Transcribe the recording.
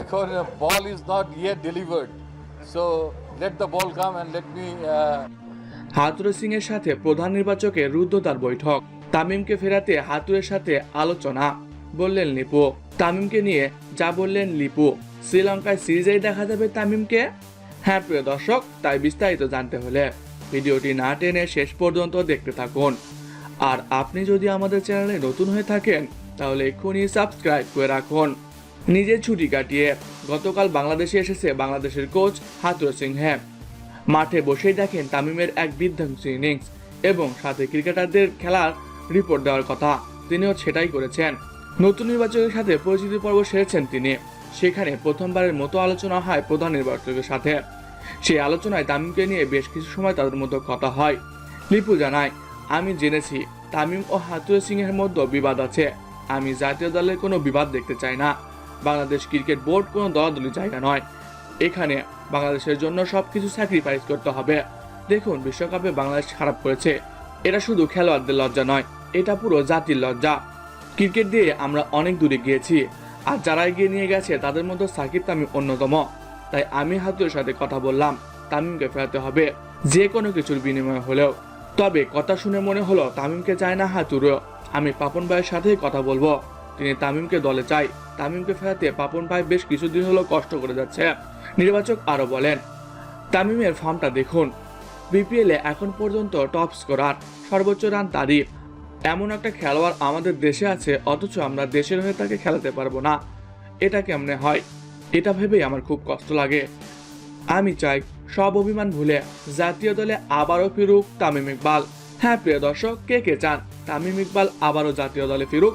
এখন ball is not yet delivered so let the ball come and let me Hathurusingha এর সাথে প্রধান নির্বাচকের রুদ্ধতার বৈঠক। তামিমকে ফেরাতে হাতুরের সাথে আলোচনা, বললেন লিপু। তামিমকে নিয়ে যা বললেন লিপু। শ্রীলঙ্কায় সিরিজেই দেখা যাবে তামিমকে? হ্যাঁ প্রিয় দর্শক, তাই বিস্তারিত জানতে হলে ভিডিওটি না টেনে শেষ পর্যন্ত দেখতে থাকুন। আর আপনি যদি আমাদের চ্যানেলে নতুন হয়ে থাকেন, তাহলে এক্ষুনি সাবস্ক্রাইব করে রাখুন। নিজের ছুটি কাটিয়ে গতকাল বাংলাদেশে এসেছে বাংলাদেশের কোচ হাতুর সিং হ্যাঁ মাঠে বসেই দেখেন তামিমের এক বিধ্বংসী ইনিংস এবং সাথে ক্রিকেটারদের খেলার রিপোর্ট দেওয়ার কথা। তিনিও সেটাই করেছেন। নতুন নির্বাচকের সাথে পরিচিতি পর্ব সেরেছেন তিনি। সেখানে প্রথমবারের মতো আলোচনা হয় প্রধান নির্বাচকের সাথে। সেই আলোচনায় তামিমকে নিয়ে বেশ কিছু সময় তাদের মধ্যে কথা হয়। লিপু জানায়, আমি জেনেছি, তামিম ও হাতুয়া সিং এর মধ্যে বিবাদ আছে। আমি জাতীয় দলের কোনো বিবাদ দেখতে চাই না। বাংলাদেশ ক্রিকেট বোর্ড কোনো দলাদলি জায়গা নয়। এখানে বাংলাদেশের জন্য সবকিছু স্যাক্রিফাইস করতে হবে। দেখুন, বিশ্বকাপে বাংলাদেশ খারাপ করেছে। এটা শুধু খেলোয়াড়দের লজ্জা নয়, এটা পুরো জাতির লজ্জা। ক্রিকেট দিয়ে আমরা অনেক দূরে গিয়েছি, আর যারা এগিয়ে নিয়ে গেছে, তাদের মধ্যে সাকিব তামিম অন্যতম। তাই আমি হাতুরের সাথে কথা বললাম, তামিমকে ফেরাতে হবে, যে কোনো কিছুর বিনিময়ে হলেও। তবে কথা শুনে মনে হলো, তামিমকে চায় না হাতুরও আমি পাপন ভাইয়ের সাথেই কথা বলব। তিনি তামিমকে দলে চাই। তামিমকে ফেরাতে পাপন ভাই বেশ কিছুদিন হলো কষ্ট করে যাচ্ছে, নির্বাচক আরও বলেন। তামিমের ফর্মটা দেখুন। বিপিএলে এখন পর্যন্ত টপ স্কোরার, সর্বোচ্চ রান তারই। এমন একটা খেলোয়াড় আমাদের দেশে আছে, অথচ আমরা দেশের হয়ে তাকে খেলাতে পারব না। এটা কেমনে হয়? এটা ভেবেই আমার খুব কষ্ট লাগে। আমি চাই সব অভিমান ভুলে জাতীয় দলে আবারও ফিরুক তামিম ইকবাল। হ্যাঁ প্রিয় দর্শক, কে কে চান? তামিম ইকবাল আবারও জাতীয় দলে ফিরুক।